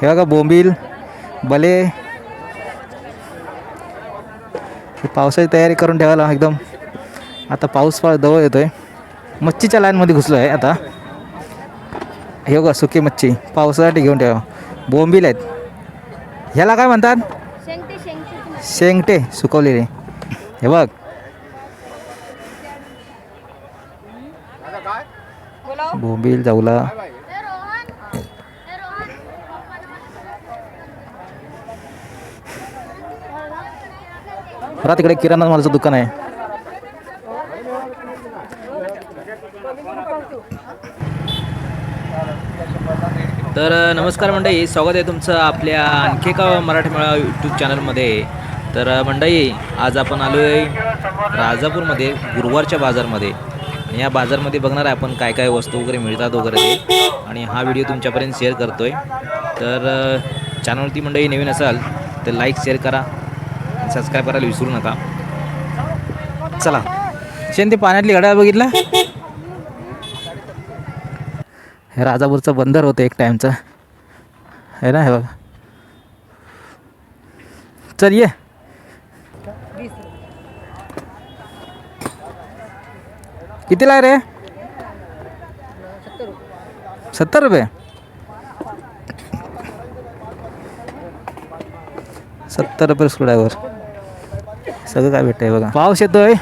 हे बघा बोंबील बले. हे पावसाची तयारी करून ठेवायला एकदम. आता पाऊस फार जवळ येतोय. मच्छीच्या लाईनमध्ये घुसलो आहे आता. हे बघा सुकी मच्छी. पावसासाठी घेऊन ठेवा. बोंबील आहेत. ह्याला काय म्हणतात? शेंगटे सुकवलेले. हे बघ. बोंबील जाऊला बरा तिकडे किराणा मालाचं दुकान आहे. तर नमस्कार मंडळी स्वागत आहे तुमचं आपल्या आणखी एका मराठी मेळा यूट्यूब चॅनलमध्ये तर मंडई मंडळी आज आपण आलो आहे राजापूरमध्ये गुरुवारच्या बाजारमध्ये. आणि या बाजारमध्ये बघणार आहे आपण काय काय वस्तू वगैरे मिळतात वगैरे ते. आणि हा व्हिडिओ तुमच्यापर्यंत शेअर करतो आहे तर चॅनलवरती मंडळी नवीन असाल तर लाईक शेअर करा. सबस्क्राईब करायला विसरू नका. चला. शेन ते पाण्यातली घड्याळ बघितला? हे राजापूरचं बंदर होतं एक टाईमचं आहे ना हे बघा. चल ये. कितीला आहे रे? सत्तर रुपये. सत्तर रुपये स्क्रूड्रायव्हर सगळं काय भेटतंय बघा. पाऊस येतोय.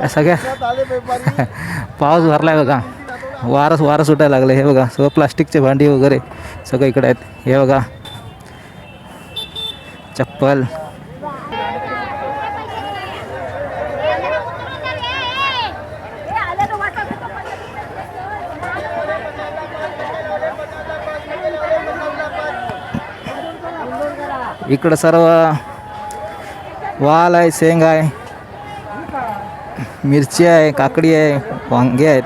या सगळ्या पाऊस भरलाय बघा. वारस वारं सुटायला लागलं. हे बघा सगळं प्लास्टिकचे भांडी वगैरे सगळं इकडे आहेत. हे बघा. चप्पल. इकडं सर्व वाल आहे शेंग आहे मिरची आहे काकडी आहे वांगे आहेत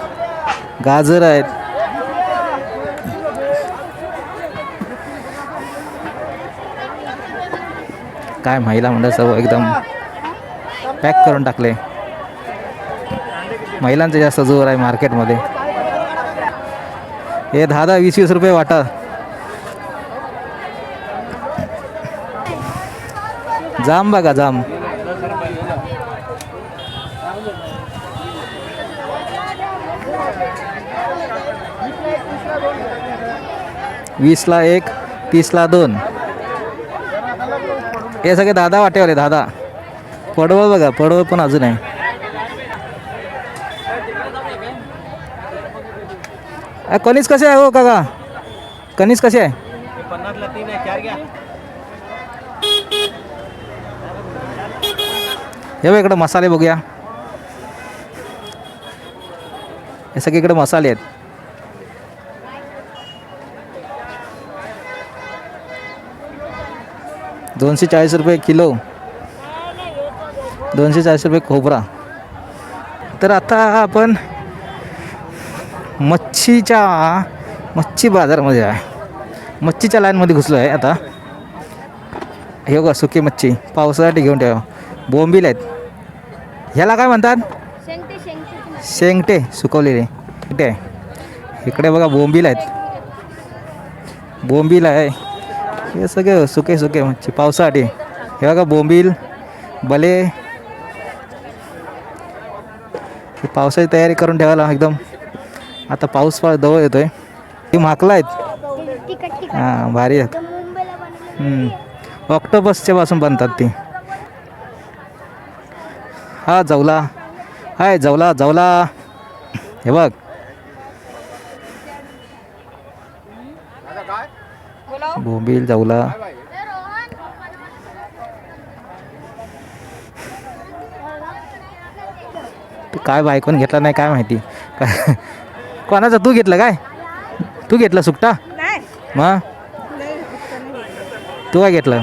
गाजर आहेत. काय महिला मंडळ सर्व एकदम पॅक करून टाकले. महिलांचा जास्त जोर आहे मार्केटमध्ये. हे दहा दहा वीस वीस रुपये वाटा. जाम बघा जाम. वीसला एक तीसला दोन. हे सगळे दादा वाटेवाले दादा. पडवळ बघा पडवळ पण अजून आहे. कनिस कसे आहे हो काका? कनिस कसे आहे? हे इकडं मसाले बघूया. हे सगळे इकडे मसाले आहेत. दोनशे चाळीस रुपये किलो. दोनशे चाळीस रुपये खोबरा. तर आता आपण मच्छीच्या मच्छी बाजारमध्ये आहे. मच्छीच्या लाईनमध्ये घुसलो आहे आता. हे बघा सुकी मच्छी. पावसासाठी घेऊन ठेवा. बोंबील आहेत. ह्याला काय म्हणतात? शेंगटे शेंगटे शेंगटे सुकवलेले. इकडे इकडे बघा बोंबील आहेत. बोंबील आहे. हे सगळे सुके सुके मच्छी पावसासाठी हे बघा बोंबील बले. हे पावसाची तयारी करून ठेवायला एकदम. आता पाऊस फार जवळ येतोय. ती माकला आहेत. हां भारी आहेत. ऑक्टोबसच्या पासून बनतात ती. हा जवला. हाय जवला जवला. हे बघ. बोंबील जवला. काय बायकोन घेतला नाही काय माहिती. काय? कोणाचा? तू घेतलं काय? तू घेतलं सुकटा? मग तू काय घेतलं?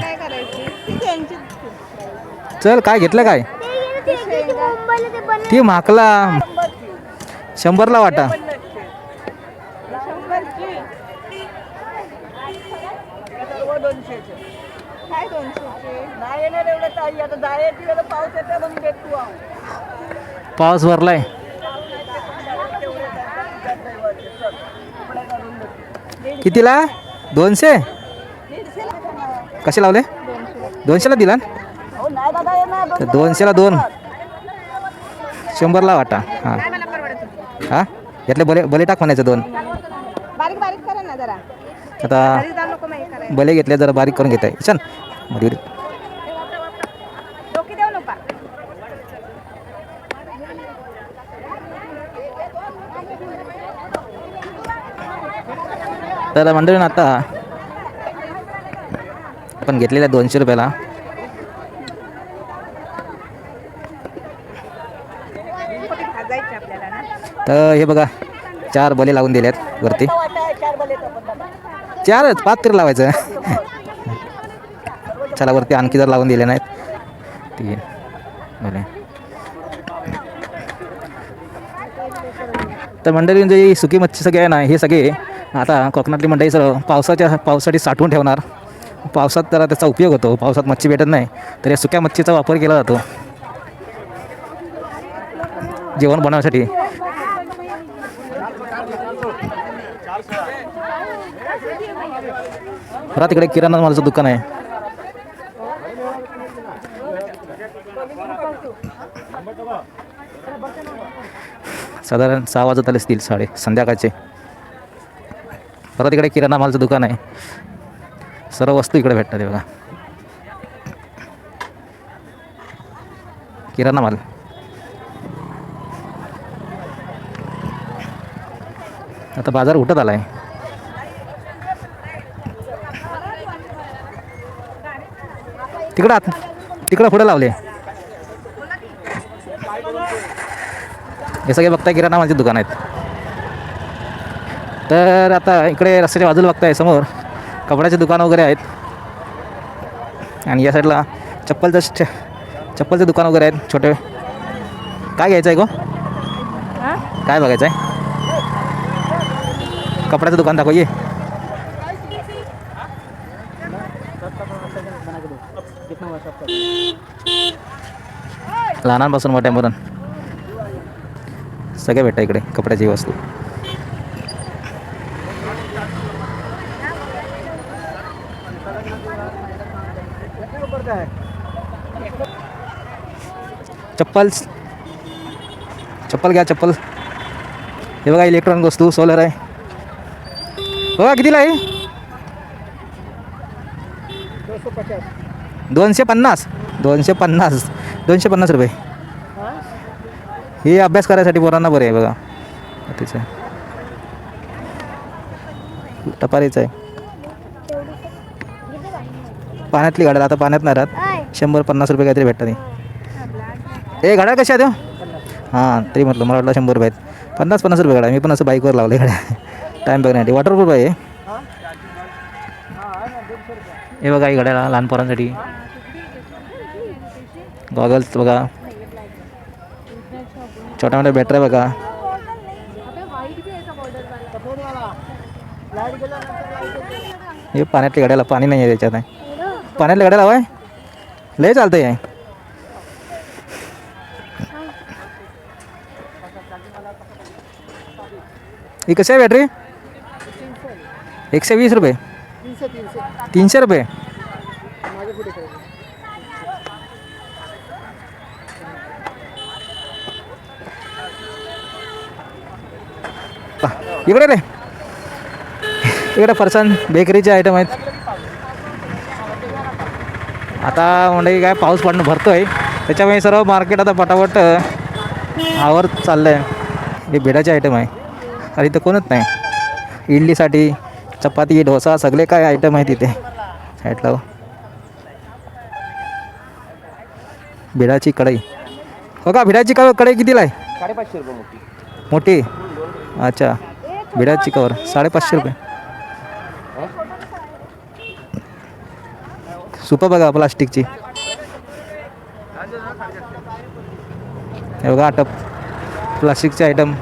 चल काय घेतलं काय? ती माकला. शंभरला वाटा. पाऊस भरलाय. कितीला? दोनशे? कसे लावले? दोनशेला दिला दोनशेला दोन. शंभरला वाटा. हां. हां? यातले बले बले टाक म्हणायचं दोन. बारीक बारीक करा ना जरा. आता बले घेतले जरा बारीक करून घेत आहे छान नका. तर मंडळीनं आता आपण घेतलेल्या दोनशे रुपयाला तर हे बघा चार बले लावून दिले आहेत वरती. चारच पाच तरी लावायचं. चला वरती आणखी जर लावून दिले नाहीत. तीन भले तर मंडळी जे सुकी मच्छी सगळे आहे ना हे सगळे आता कोकणातली मंडळी सर्व पावसाच्या पावसासाठी साठवून ठेवणार. पावसात जरा त्याचा उपयोग होतो. पावसात मच्छी भेटत नाही. तर या सुक्या मच्छीचा वापर केला जातो. जेवण बनवण्यासाठी. बघा तिकडे किराणा मालाचं दुकान आहे. साधारण सहा वाजत आले असतील साडे संध्याकाळचे. परत इकडे किराणा मालचं दुकान आहे. सर्व वस्तू इकडे भेटतात बघा. किराणा माल. आता बाजार उठत आला आहे तिकडं आत. तिकडं पुढे लावले. हे सगळे बघताय किराणा माझे दुकान आहेत. तर आता इकडे रस्त्याच्या बाजूला बघताय समोर कपड्याचे दुकान वगैरे आहेत. आणि या साईडला चप्पलचं चप्पलचे दुकान वगैरे आहेत छोटे. काय घ्यायचं आहे गो काय बघायचं आहे कपड्याचं दुकान दाखव ये. लहानांपासून मोठ्यापर्यंत. सगळे भेटतं इकडे कपड्याची वस्तू. चप्पल. चप्पल घ्या चप्पल. हे बघा इलेक्ट्रॉनिक वस्तू सोलर आहे. बघा कितीला आहे? दोनशे पन्नास. दोनशे पन्नास. दोनशे पन्नास रुपये. हे अभ्यास करायसाठी पोरांना बरे आहे बघा. तिचं. टपारीचं आहे. पाण्यातली गाड्या आता पाण्यात नाही राहत. शंभर पन्नास रुपये काहीतरी भेटतात हे गाड्या कशा आहेत हो? हां तरी म्हटलं मला वाटलं शंभर रुपये आहेत. पन्नास पन्नास रुपये गाड्या. मी पण असं बाईकवर लावले गाड्या. टाईम बघण्यासाठी वॉटरप्रूफ आहे. हे बघा ही गाड्याला लहान पोरांसाठी. गॉगल्स बघा. छोट्या मोठ्या बॅटऱ्या बघा. हे पाण्यातल्या गाड्याला पाणी नाही आहे त्याच्यात. आहे पाण्यातल्या गाड्याला हवं आहे लय चालतं ही. कशी आहे बॅटरी एकशे वीस रुपये. तीनशे रुपये. पहा, इकडे रे इकडे फरसाण बेकरीचे आयटम आहेत. आता म्हणजे काय पाऊस पडणं भरतो आहे त्याच्यामुळे सर्व मार्केट आता पटापट आवर चाललं आहे हे भेडाचे आयटम आहे. आणि इथं कोणच नाही. इडलीसाठी चपाती डोसा सगळे काय आयटम आहेत इथे. साईडला भिडाची कढई. हो का भिडाची कढई कितीला आहे? साडेपाचशे रुपये मोठी. मोठी. अच्छा. बिडाची कवर साडेपाचशे रुपये. सुपं बघा प्लास्टिकची. हे बघा आटप. प्लास्टिकचे आयटम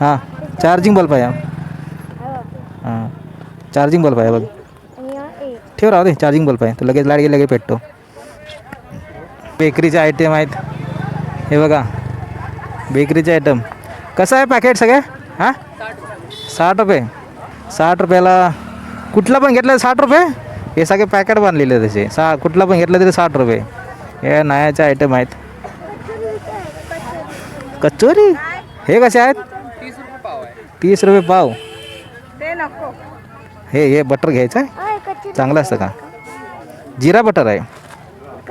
हां चार्जिंग बल्ब आहे हां. चार्जिंग बल्ब आहे बघ. ठेव राहू दे चार्जिंग बल्ब आहे. तो लगेच लाइट गेली लगेच पेटतो. बेकरीचे आयटम आहेत. हे बघा बेकरीचे आयटम कसं आहे पॅकेट सगळे? हां? साठ रुपये. साठ रुपयाला कुठला पण घेतलं साठ रुपये. हे सगळे पॅकेट बांधलेले तसे. सा कुठला पण घेतलं तरी साठ रुपये. हे नायाचे आयटम आहेत. कचोरी? हे कसे आहेत? तीस रुपये पाव ते नको. हे हे बटर घ्यायचं आहे? चांगलं असतं का? जिरा बटर आहे.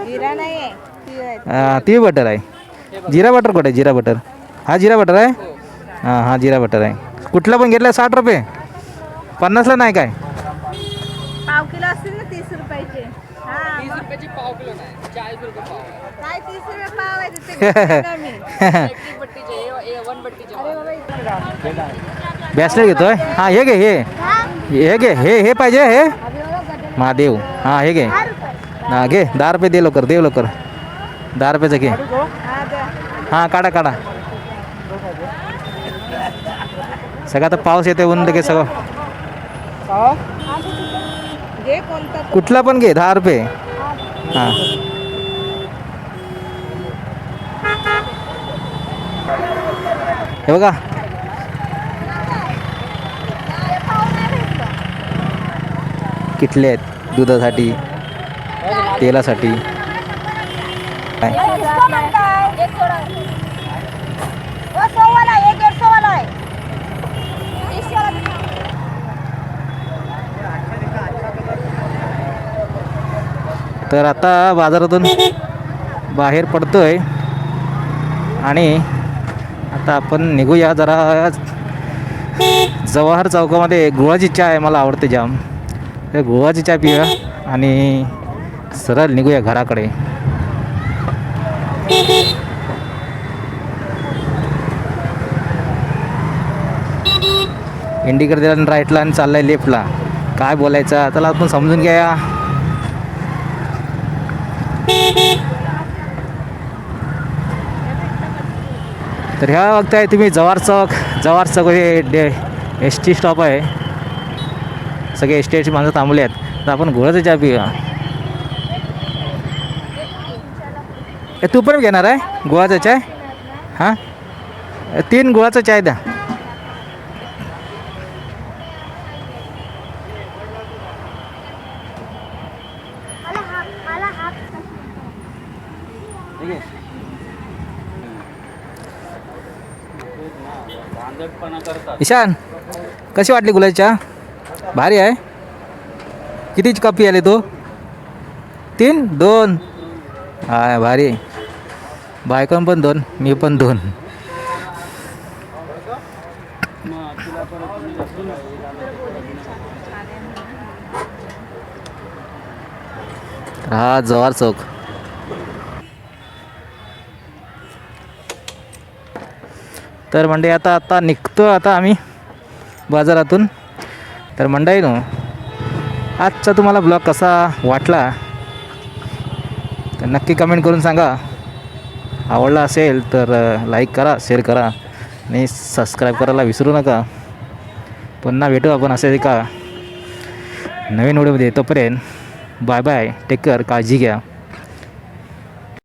जिरा नाही आहे ती आहे. हा, ती बटर आहे. जिरा बटर कुठे आहे? जिरा बटर हा जिरा बटर आहे? हाँ. हा जिरा बटर आहे. कुठला पण घेतला साठ रुपये. पन्नासला नाही काय? पाव किलो असतील ना तीस रुपयाचे. हा रुपये रुपये बॅसलेट घेतोय? हाँ हे घे हे. हे? घे हे हे पाहिजे हे. महादेव. हाँ हे घे. हाँ घे दहा रुपये दे लवकर दे लवकर. दहा रुपयाचं घे. हा. हाँ काढा काढा. सगळं आता पाऊस येते ऊन लगे सगळं. घे कुठला पण घे दहा रुपये. हां. हे बघा. किटले आहेत दुधासाठी तेलासाठी. काय? तर आता बाजारातून बाहेर पडतो आहे आणि आता आपण निघूया जरा जवाहर चौकामध्ये. गुळाची चाय मला आवडते जाम. तर गुळाची चाय पिऊया आणि सरळ निघूया घराकडे. इंडिकेटर दिला आणि राईटला आणि चाललाय लेफ्टला काय बोलायचं? त्याला आपण समजून घ्या. तर ह्या बघताय तुम्ही जवार चौक जवार चौक हे डे एस टी स्टॉप आहे. सगळे एस टी एसची माणसं थांबले आहेत. तर आपण गुळाचं चहा पिऊया तू पण घेणार आहे? गुळाचा चाय? हां? तीन गुळाचा चाय द्या. ईशान कशी वाटली गुलाबी चहा? भारी आहे. कितीची कॉपी आली तू? तीन? दोन? हा भारी. बायकन पण दोन मी पण दोन. हा जवार चौक. तर मंडळी आता आता निघतो आता आम्ही बाजारातून. तर मंडळी नो आजचा तुम्हाला ब्लॉग कसा वाटला? तर नक्की कमेंट करून सांगा. आवडला असेल तर लाईक करा शेअर करा आणि सबस्क्राईब करायला विसरू नका. पुन्हा भेटू आपण असे का नवीन व्हिडिओमध्ये. तोपर्यंत बाय बाय टेक केअर काळजी घ्या.